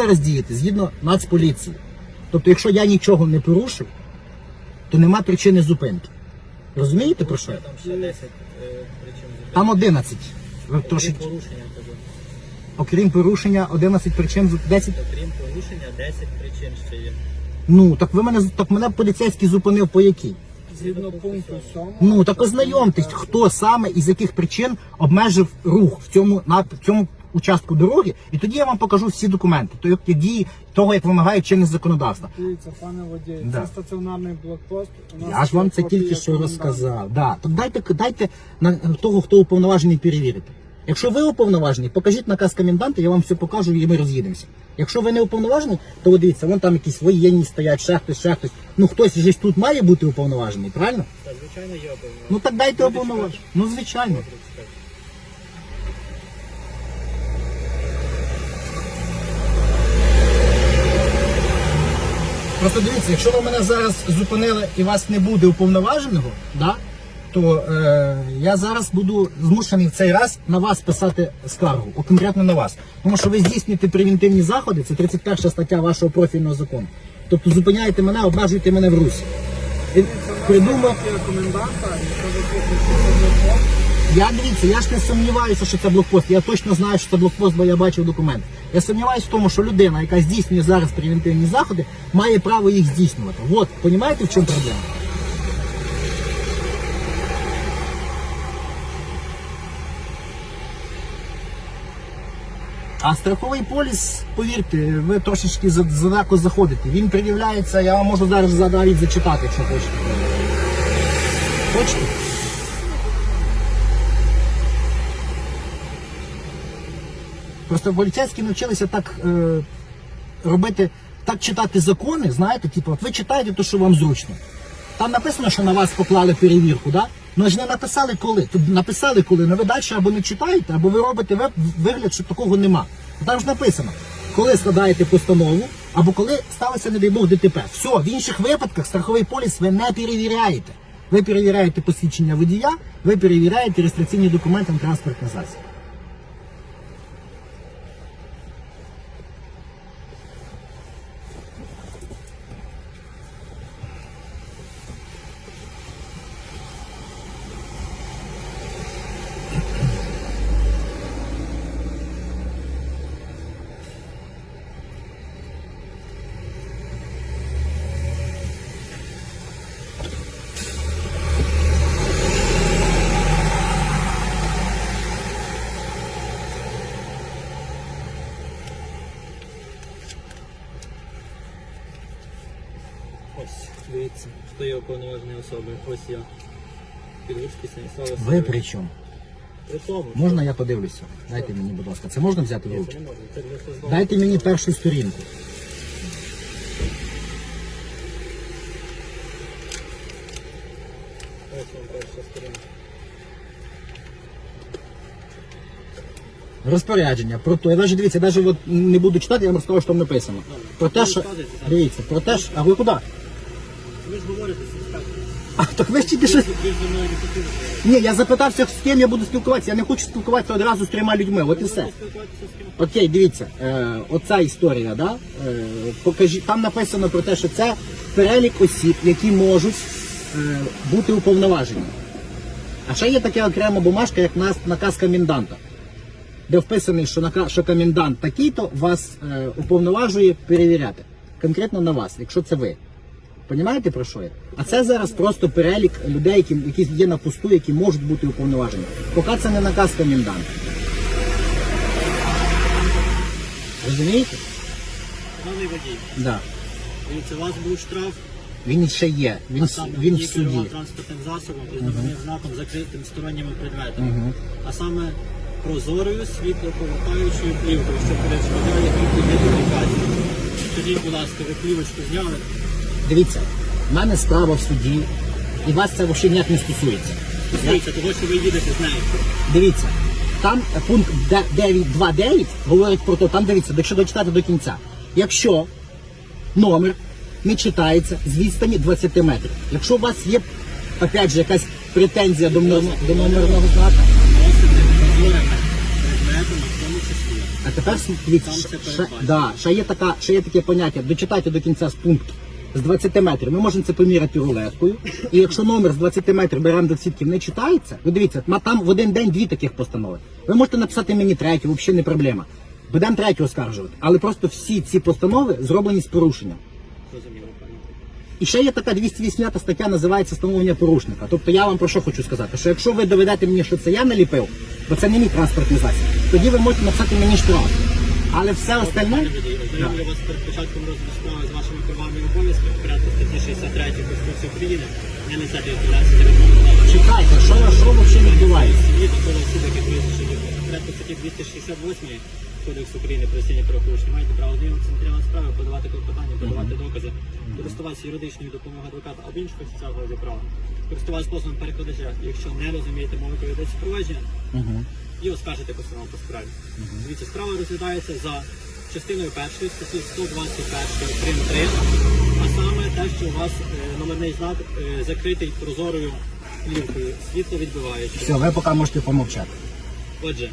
зараз дієте згідно Нацполіції. Тобто, якщо я нічого не порушив, то нема причини зупинки. Розумієте про що? я? Там ще 10 е, причин. Там 11. Ви трошки, порушення окрім порушення, 11 причин, зу- 10. Крім порушення 10 причин ще є. Ну, так ви мене, так мене поліцейський зупинив по якій? Згідно пункту 7. Ну, так ознайомтесь, хто саме і з яких причин обмежив рух в цьому, на, в цьому участку дороги, і тоді я вам покажу всі документи, то як дії того, як вимагає чинне законодавство. Дивіться, пане водій, Да. це стаціонарний блокпост. У нас Я ж вам є це копія тільки що коменданта. розказав. Да. Так дайте, дайте на того, хто уповноважений перевірити. Якщо ви уповноважений, покажіть наказ коменданта, я вам все покажу і ми роз'їдемося. Якщо ви не уповноважений, то от дивіться, вон там якісь воєнні стоять, ще хтось, ще хтось. Ну хтось же ж тут має бути уповноважений, правильно? Та звичайно є обов'язково. Ну так дайте уповноважений. Ну звичайно. Просто дивіться, якщо ви мене зараз зупинили і вас не буде уповноваженого, да, то е, я зараз буду змушений в цей раз на вас писати скаргу, конкретно на вас. Тому що ви здійснюєте превентивні заходи, це 31 стаття вашого профільного закону. Тобто зупиняєте мене, обмежуєте мене в русі. І Придумав, я дивіться, я ж не сумніваюся, що це блокпост. Я точно знаю, що це блокпост, бо я бачив документи. Я сумніваюся в тому, що людина, яка здійснює зараз превентивні заходи, має право їх здійснювати. От, розумієте, в чому проблема? А страховий поліс, повірте, ви трошечки за- задалеко заходите. Він пред'являється, я вам можу зараз навіть зачитати, якщо хочете. Хочете? Просто поліцейські навчилися так е, робити, так читати закони, знаєте, типу, от ви читаєте те, що вам зручно. Там написано, що на вас поклали перевірку, да? Ну ж не написали коли. Тут написали коли, ну ви далі або не читаєте, або ви робите вигляд, що такого нема. Там ж написано, коли складаєте постанову, або коли сталося, не дай Бог, ДТП. Все, в інших випадках страховий поліс ви не перевіряєте. Ви перевіряєте посвідчення водія, ви перевіряєте реєстраційні документи на транспортний засіб. Ось, дивіться, хто є уповноважені особи. Ось я. Підвицький Станіслав Ви при чому? При тому, що- Можна я подивлюся? Дайте мені, будь ласка. Це можна взяти в Ні, руки? не можна. Це для службового Дайте мені першу сторінку. Ось вам перша сторінка. Розпорядження про те. Я навіть дивіться, навіть от не буду читати, я вам розкажу, що там написано. Про те, що. Дивіться, про те, що. А ви куди? Ви ж говорите з інспектором. А так ви ж тільки що. Ви ж зі мною не хотіли. Ні, я запитався, з ким я буду спілкуватися. Я не хочу спілкуватися одразу з трьома людьми. От і все. Спілкуватися з ким Окей, дивіться, е, оця історія, да? е, покажі, там написано про те, що це перелік осіб, які можуть е, бути уповноважені. А ще є така окрема бумажка, як нас, наказ коменданта, де вписаний, що, нака- що комендант такий-то вас е, уповноважує перевіряти. Конкретно на вас, якщо це ви. Понімаєте про що я? А це зараз просто перелік людей, які, які є на посту, які можуть бути уповноважені. Поки це не наказ коменданта. Розумієте? Шановний водій, Да. дивіться, у вас був штраф, Він ще є. Він, а саме він в водій керував транспортним засобом із номерним знаком закритим сторонніми предметами. А саме прозорою світлоповертаючою плівкою, що перешкоджає вихід від. Скажіть, будь ласка, ви плівочку зняли? Дивіться, в мене справа в суді, і вас це взагалі ніяк не стосується. Дивіться, того, що ви їдете з нею. Дивіться, там пункт 9.2.9 говорить про те, там дивіться, якщо дочитати до кінця. Якщо номер не читається з відстані 20 метрів. Якщо у вас є, опять же, якась претензія до, номер- до номерного знака, а А тепер дивіться, ще, ще, да, ще, є така, ще є таке поняття, дочитайте до кінця з пункту. З 20 метрів ми можемо це поміряти рулеткою. І якщо номер з 20 метрів беремо до свідків не читається, ви дивіться, там в один день дві таких постанови. Ви можете написати мені третю, взагалі не проблема. Будемо третю оскаржувати. Але просто всі ці постанови зроблені з порушенням. І ще є така 280 стаття, називається встановлення порушника. Тобто я вам про що хочу сказати, що якщо ви доведете мені, що це я наліпив, бо це не мій транспортний засіб, тоді ви можете написати мені штраф. Але все остальне. ознайомлю вас перед початком розгляду справи з вашими правами і обов'язками в порядку статті 63 Конституції України. Не несете відповідальність відповідальність. Чекайте, що, що взагалі відбувається? Сім'ї та коло суду, які визначені в порядку статті 268 Кодексу України про стінні правопорушення, маєте право знайомитися з справи, подавати клопотання, подавати докази, користуватися юридичною допомогою адвоката або інших офіцерів права, користуватися послугом перекладача, якщо не розумієте мови повідомлення супроводження, і оскаржити постанову по справі. Дивіться, справа розглядається за частиною першої статті 121 прим. 3, а саме те, що у вас е, номерний знак е, закритий прозорою плівкою, світло відбиваючи. Все, ви поки можете помовчати. Отже,